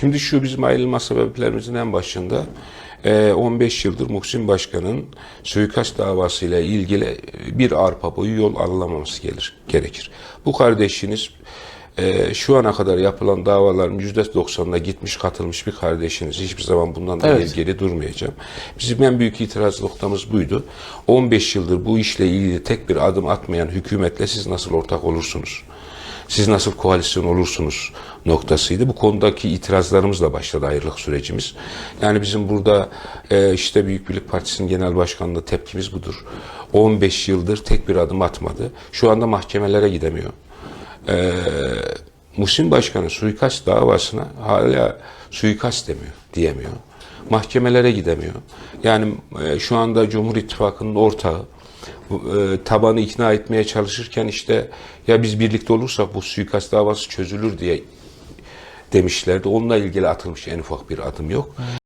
Şimdi şu bizim ayrılma sebeplerimizin en başında e, 15 yıldır Muhsin Başkan'ın suikast davasıyla ilgili bir arpa boyu yol alınamaması gelir, gerekir. Bu kardeşiniz e, şu ana kadar yapılan davaların %90'ına gitmiş katılmış bir kardeşiniz. Hiçbir zaman bundan da Evet. geri durmayacağım. Bizim en büyük itiraz noktamız buydu. 15 yıldır bu işle ilgili tek bir adım atmayan hükümetle siz nasıl ortak olursunuz? Siz nasıl koalisyon olursunuz noktasıydı. Bu konudaki itirazlarımızla başladı ayrılık sürecimiz. Yani bizim burada e, işte Büyük Birlik Partisi'nin genel başkanlığı tepkimiz budur. 15 yıldır tek bir adım atmadı. Şu anda mahkemelere gidemiyor. Ee, Muhsin Başkan'ın suikast davasına hala suikast demiyor, diyemiyor. Mahkemelere gidemiyor. Yani e, şu anda Cumhur İttifakı'nın ortağı e, tabanı ikna etmeye çalışırken işte ya biz birlikte olursak bu suikast davası çözülür diye demişlerdi. Onunla ilgili atılmış en ufak bir adım yok.